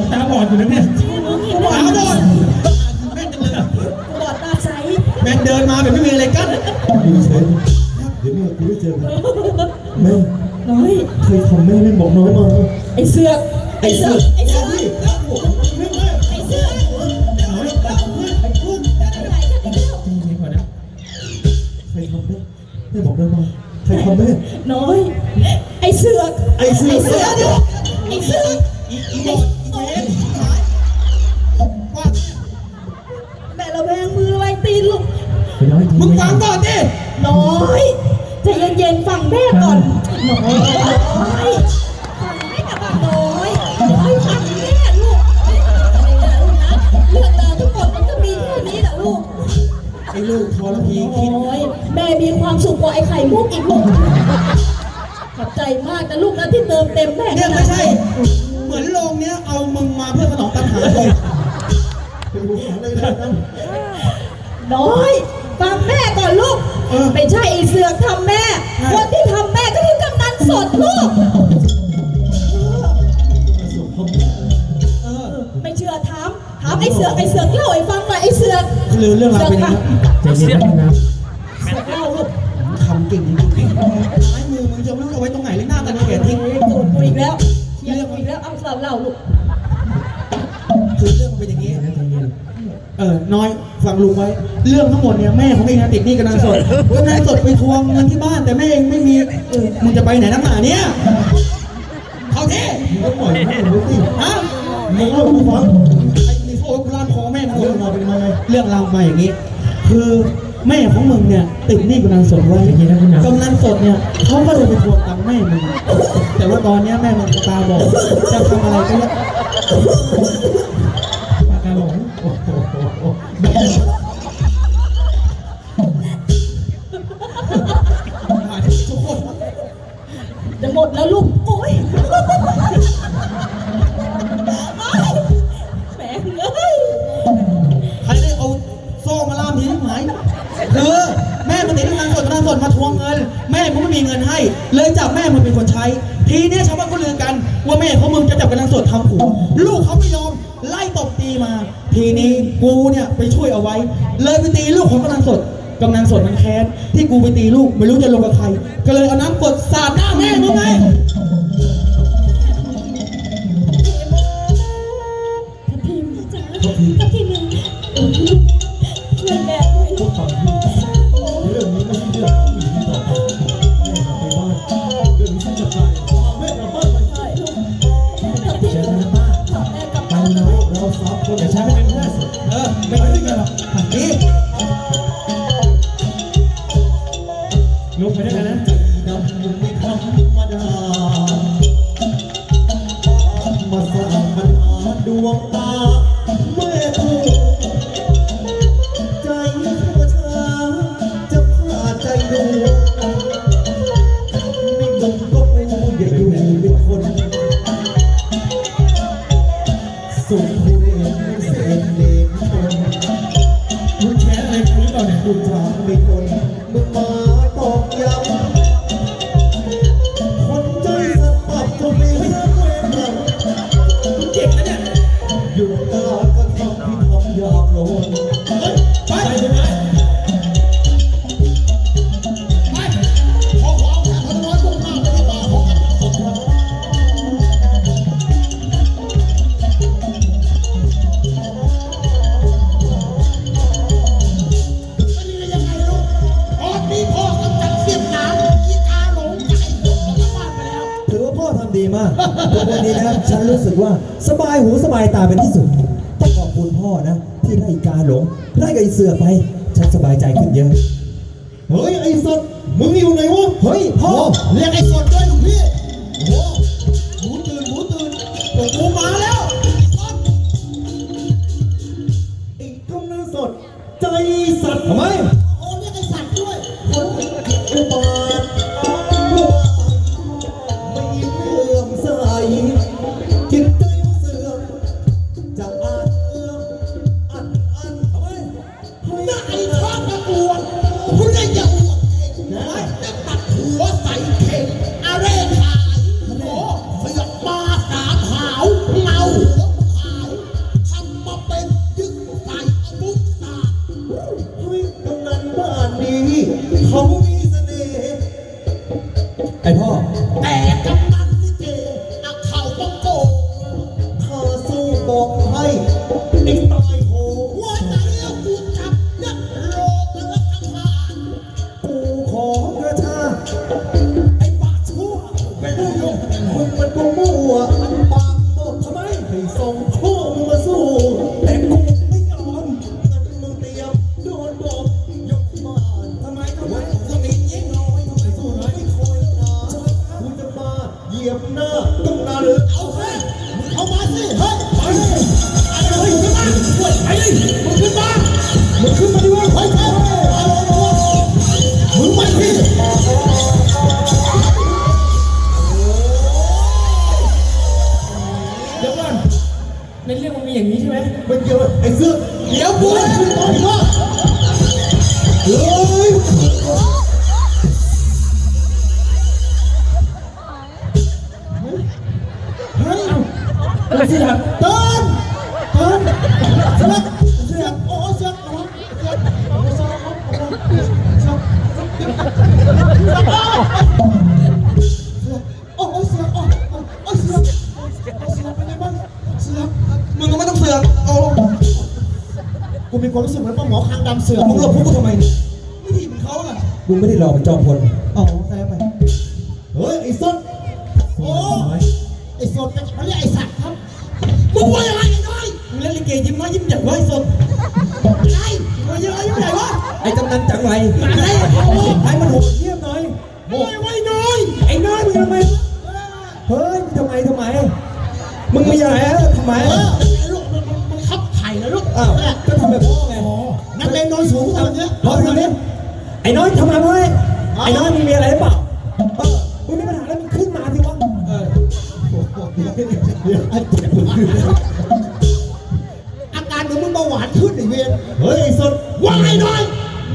งตาบอดอยู่นะเนี่ยตาบอดแม่งเลยอะบอดตาใสแม่งเดินมาแบบไม่มีอะไรกั้นอยู่เฉยเดี๋ยวแม่กูได้เจอกันแม่น้อยเคยทำแม่เล่บอกน้อยมาไอ้เสื้อไอ้เสือกไอ้เสือไอ้เสือกน้อยตาเพื่อนไอ้พุ่งอะไรกันอีกแล้อนนะใครทำแม่แม่บอกน้อยมาใครทำแม่น้อย ไอ้เสือกไอ้เสือกไอ้เสือกไอ้เสือก มึงฟังก่อนดิน้อยใจเย็นๆฟังแม่ก่อนน้อยน้อยฟังแม่ก่อนน้อยน้อยฟังแม่ลูกไม่ได้ลูกนะเรื่องราวทั้งหมดมันก็มีแค่นี้แหละลูกไอ้ลูกทรพีคิดโอ้ยแม่มีความสุขกว่าไอ้ไข่มุกอีกลูกขอบใจมากนะลูกนะที่เติมเต็มแม่เนี่ยไม่ใช่ เหมือนโรงเนี้ยเอามึงมาเพื่อสนองปัญหาเลยเป็นลูกหลานอะไรนะน้อย ฟังแม่ก่อนลูก เออ ไม่ใช่ไอ้เสือกทำแม่ใช่คนที่ทำแม่ก็คือกำนันสดลูกสุขเขาแม่เออไม่เชื่อถามถามไอ้เสือกไอ้เสือกเล่าให้ฟังหน่อยไอ้เสือกคือเรื่องราวเป็นอย่างนี้ใจเย็นนะเสือกเล่าลูกคำเก่งจริงๆไม้มือมึงจะไม่รู้จะไว้ตรงไหนเลยหน้าตาเขียนทิ้งเฮ้ยโกรธกูอีกแล้วเรื่องกูอีกแล้วเอาเล่าเล่าลูกคือเรื่องมันเป็นอย่างนี้ใจเย็นเออน้อย ฟังลุงไว้ เรื่องทั้งหมดเนี่ยแม่ของเองนะติดหนี้กำนันสดกำนันสดไปทวงเงินที่บ้าน แต่แม่เองไม่มีเออมึงจะไปไหนนักหนาเนี่ยเขาเท่ก็ปล่อยให้ผมรู้สิฮะมึงเล่ากูฟังไอ้มีโซ่กุลานคอแม่งหมเรื่อดงราวเป็นมาไงเรื่องราวมาอย่างนี้ คือแม่ของมึงเนี่ยติดหนี้กำนันสดไว้ใจเย็นนะคุณน้กำนันสดเนี่ยเขาก็เลยไปทวงตังค์แม่มึงแต่ว่าตอนเนี้ยแม่มึงตาบอดจะทำอะไรก็ คือแม่มันติดกำนันสดกำนันสดมาทวงเงิน แม่มึงไม่มีเงินให้ เลยจับแม่มึงเป็นคนใช้ ทีเนี้ยชาวบ้านก็เลือกัน ว่าแม่เของมึงจะจับกำนันสดทำผัวลูกเขาไม่ยอมไล่ตบตีมา ทีนี้กูเนี่ยไปช่วยเอาไว้ เลยไปตีลูกของกำนันสดกำนันสดมันแค้นที่กูไปตีลูกไม่รู้จะลงกับใคร ก็เลยเอาน้ำกดสาดหน้าแม่มึงไงทัพทิมจ้าทัพทิมาด มากทุกวันนี้นะฉันรู้สึกว่าสบายหูสบายตาเป็นที่สุดต้องขอบคุณพ่อนะ ที่ไล่กาหลงไล่กับไอ้เสือไป ฉันสบายใจขึ้นเยอะเฮ้ยไอ้สดมึงอยู่ไหนวะเฮ้ยพ่อเรียกไอ้สดด้วยหลวงพี่โอ้หมูตื่นหมูตื่นเปิดหมูมาแล้วสดไอ้กำนันสดใจสัตว์ทำไมโอ้เรียกไอ้สัตว์ด้วยคนอุบา ไอพ่อ เกี่ยวไอ้เสื้อเดี๋ยวกูให้ขึ้นก่อนดิวะเฮ้ยเฮ้ยอะไรสิครับเดินเดินเสือเสือโอ้เสือกระวังเสือกโอ้เสือกระวังระวังเสือกเสือกเสือกโอ้โอ้เสื้อโอ้เสือโอ้เสือเป็นไงบ้างเสือมึงก็ไม่ต้องเสือกเอา กูมีความรู้สึกเหมือนปลาหมอคางดำเสือกมึงหลบพวกกูทำไมเนี่ยไม่ถีบเหมือนเขาล่ะกูไม่ได้รอเป็นจอมพลอ๋อแซ่ไปเฮ้ยไอ้ส้นโอ้ไอ้สดเขาเรียกไอ้สัตว์ครับมึงว่ายังไงไอ้น้อยมึงเล่นลิเกยิ้มน้อยยิ้มใหญ่ไว้สดไอ้มึงยิ้มน้อยยิ้มใหญ่วะไอ้กำนันจังไรไอ้โอ้ให้มันโหดเยี่ยมหน่อยโอ้ยไว้น้อยไอ้น้อยมึงทำไมเฮ้ยมึงทำไมทำไมมึงมีอะไรอะทำไม ข่นะลูกอ้าวก็ทำแบบพ่อไงนักเลงนอนสูงขนาดเนี้ยพ่อทำเนี่ยไอ้น้อยทำอะไรเว้ยไอ้น้อยมึงมีอะไรหรือเปล่าเออมึงมีปัญหาแล้วมึงขึ้นมาสิวะเอออาการเหมือนมึงเบาหวานขึ้นไอ้เวียนเฮ้ยไอ้สดว่าไงน้อย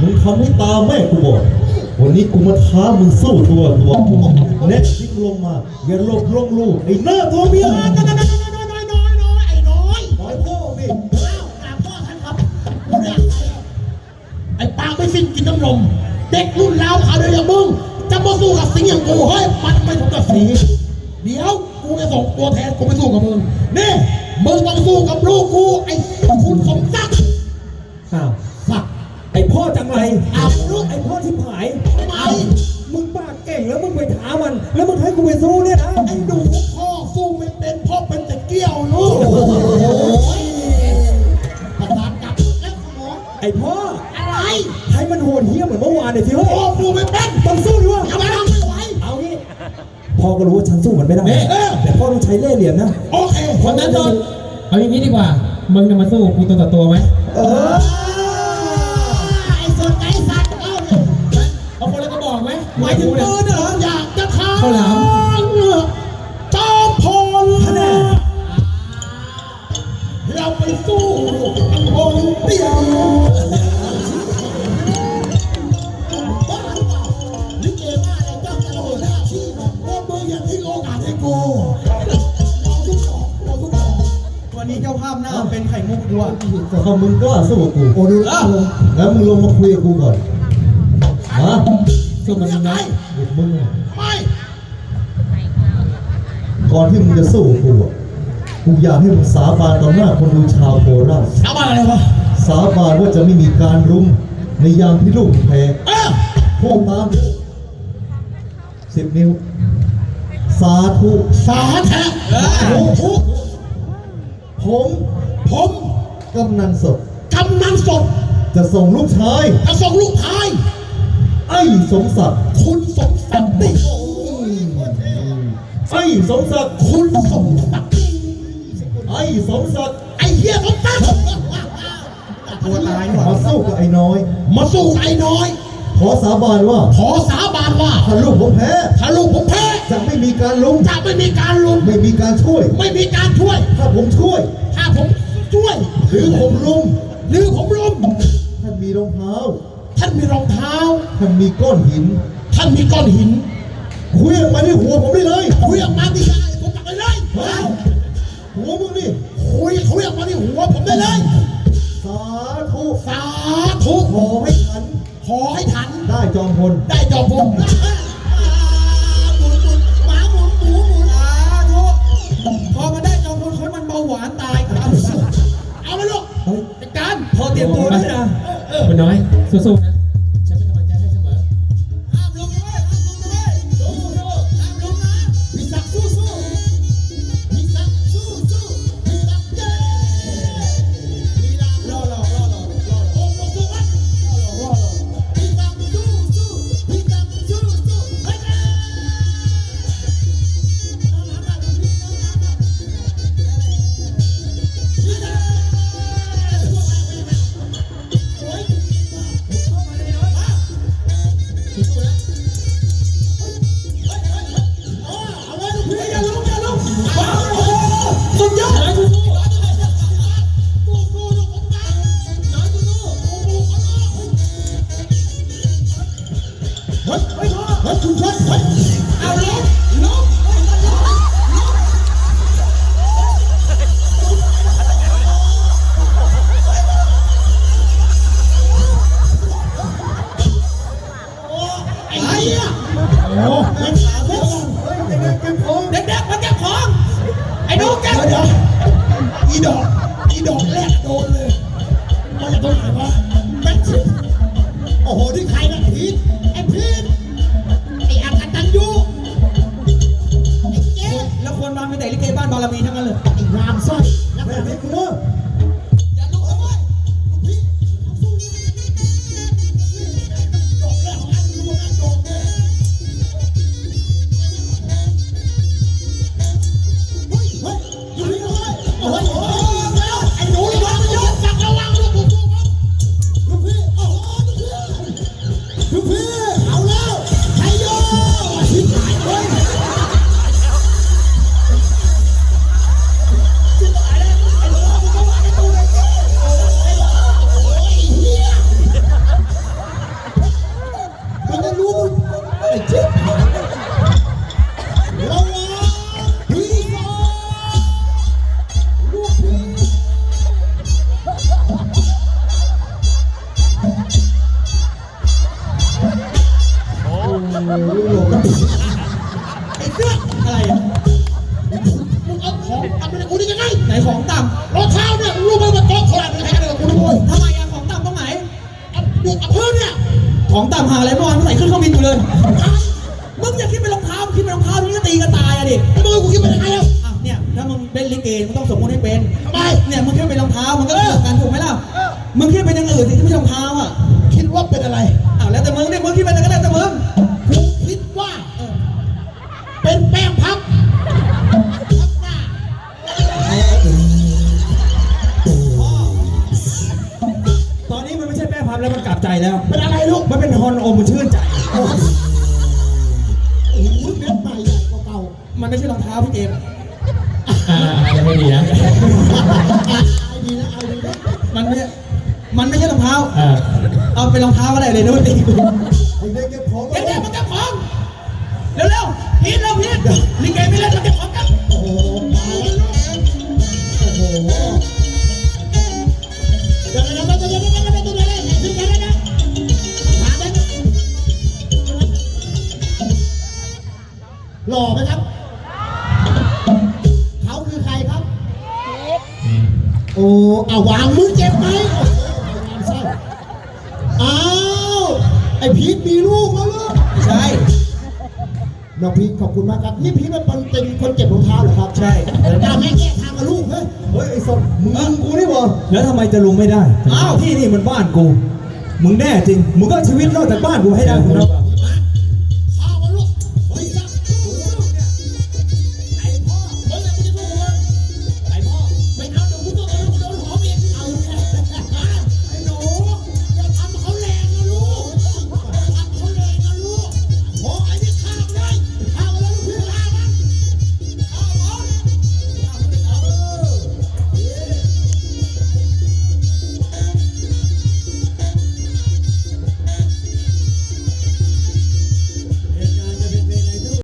มึงทำให้ตาแม่กูบอดวันนี้กูมาท้ามึงสู้ตัวตัวกูแน่ทิ้งลงมาอย่าหลบลงลูกไอ้หน้าตัวเมีย สิ้นกินน้ำนม เด็กรุ่นราวขาเดียวอย่างมึง จะมาสู้กับสิงห์อย่างกูเฮ้ยมันไม่ถูกกับสีเดี๋ยวกูจะส่งตัวแทนกูไปสู้กับมึงนี่มึงต้องสู้กับลูกกูไอ้คุณสมศักดิ์อ้าวศักดิ์ไอ้พ่อจังไรอ้าวลูกไอ้พ่อที่ผายทำไมมึงปากเก่งแล้วมึงไปท้ามัน แล้วมึงให้กูไปสู้เนี่ยนะไอ้หนูพ่อสู้ไม่เป็นพ่อเป็นแต่เกี้ยวลูกประสาทกลับแล้วสมองไอ้พ่ออะไรให้ มันโหดเหี้ยมเหมือนเมื่อวานหน่อยสิเฮ้ยพ่อสู้ไม่เป็นต้องสู้ดิวะทำไมทำไม่ไหวเอางี้พ่อก็รู้ว่าฉันสู้มันไม่ได้เออแต่พ่อต้องใช้เล่ห์เหลี่ยมนะโอเคคนนั้นโดนเอาอย่างนี้ดีกว่ามึงจะมาสู้กูตัวต่อตัวไหมเออไอ้สนไอ้สัตว์เอาเนี่ยเอาคนละกระบอกไหมหมายถึงปืนเหรออยากจะท้าข้าวหลาม นนี้เจ้าภาพหน้าเป็นไข่มุกด้วยถ้ามึงกล้าสู้กับกูโอ้ดูเออแล้วมึงลงมาคุยกับกูก่อนฮะสู้มันยังไงเด็กมึงอะไม่ก่อนที่มึงจะสู้กับกูอะกูอยากให้มึงสาบานต่อหน้าคนดูชาวโคราชเอามาอะไรวะสาบานว่าจะไม่มีการรุมในยามที่ลูกแพ้เออพูดตามสิบนิ้ว สาธุ สาแทะโอ้โห ผม ผมกำนันสดกำนันสดจะส่งลูกชาย จะส่งลูกชาย ไอ้สมศักดิ์คุณสมศักดิ์นี่ไอ้สมศักดิ์คุณสมศักดิ์ไอ้สมศักดิ์ไอ้เหี้ยสมศักดิ์ตัวตายหมดมาสู้กับไอ้น้อย มาสู้กับไอ้น้อย ขอสาบานว่า ขอสาบานว่าถ้าลูกผมแพ้ถ้าลูกผมแพ้ จะไม่มีการลุมจะไม่มีการลุมไม่มีการช่วย ไม่มีการช่วย ถ้าผมช่วย ถ้าผมช่วย หรือผมลุมหรือผมลุมท่านมีรองเท้า ท่านมีรองเท้า ท่านมีก้อนหิน ท่านมีก้อนหินคุยออกมาที่หัวผมได้เลยคุยออกมาที่ยายผมตักไปเลยเฮ้ยหัวมึงนี่คุยคุยออกมาที่หัวผมได้เลยสาธุสาธุขอให้ทันขอให้ทันได้จอมพลได้จอมพล น้อยสู้ อย่างอื่นสิที่ไม่ใช่รองเท้าอะคิดว่าเป็นอะไรอ้าวแล้วแต่มึงเนี่ยมึงคิดเป็นอะไรก็แล้วแต่มึงกูคิดว่าเออเป็นแป้งพับพับหน้าตอนนี้มันไม่ใช่แม่พับแล้วมันกลับใจแล้ว เป็นอะไรลูกมันเป็นฮอนโอมมันชื่นใจ โอ้โหโอ้โหเม็ดใหม่ใหญ่กว่าเก่ามันไม่ใช่รองเท้าพี่เจมส์อ่ายังไม่ดีนะ อายดีนะอายดีนะ มันไม่ มันไม่ใช่รองเท้าอ่าเอาเป็นรองเท้าก็ได้เลยนู่นตีกูไอ้เด็กเก็บของเดี๋ยวๆมันจะของเร็วๆพีทเร็วพีทลิเกไม่เล่นมันจะของกันโอ้โหมาแล้วโอ้โหเดี๋ยวเดี๋ยวเดี๋ยวเดี๋ยวเดี๋ยวเดี๋ยวเดี๋ยวเดี๋ยวเดี๋ยวเดี๋ยวเดี๋ยวเดี๋ยวเดี๋ยวถามได้ไหมหล่อไหมครับเขาคือใครครับโอ้อาวางมือเจ็บไหมโอ้โหงานไส้อ้าว ไอพีทมีลูกแล้วลูกใช่น้องพีทขอบคุณมากครับ นี่พีทเป็นคนเป็นคนเก็บรองเท้าเหรอครับ ใช่ตามแม่แก้ทางกับลูกเฮ้ยเฮ้ยไอ้สดมึงลุงกูนี่หวะแล้วทำไมจะลุงไม่ได้อ้าว ที่นี่มันบ้านกู มึงแน่จริง มึงก็เอาชีวิตรอดจากบ้านกูให้ได้คุณนะ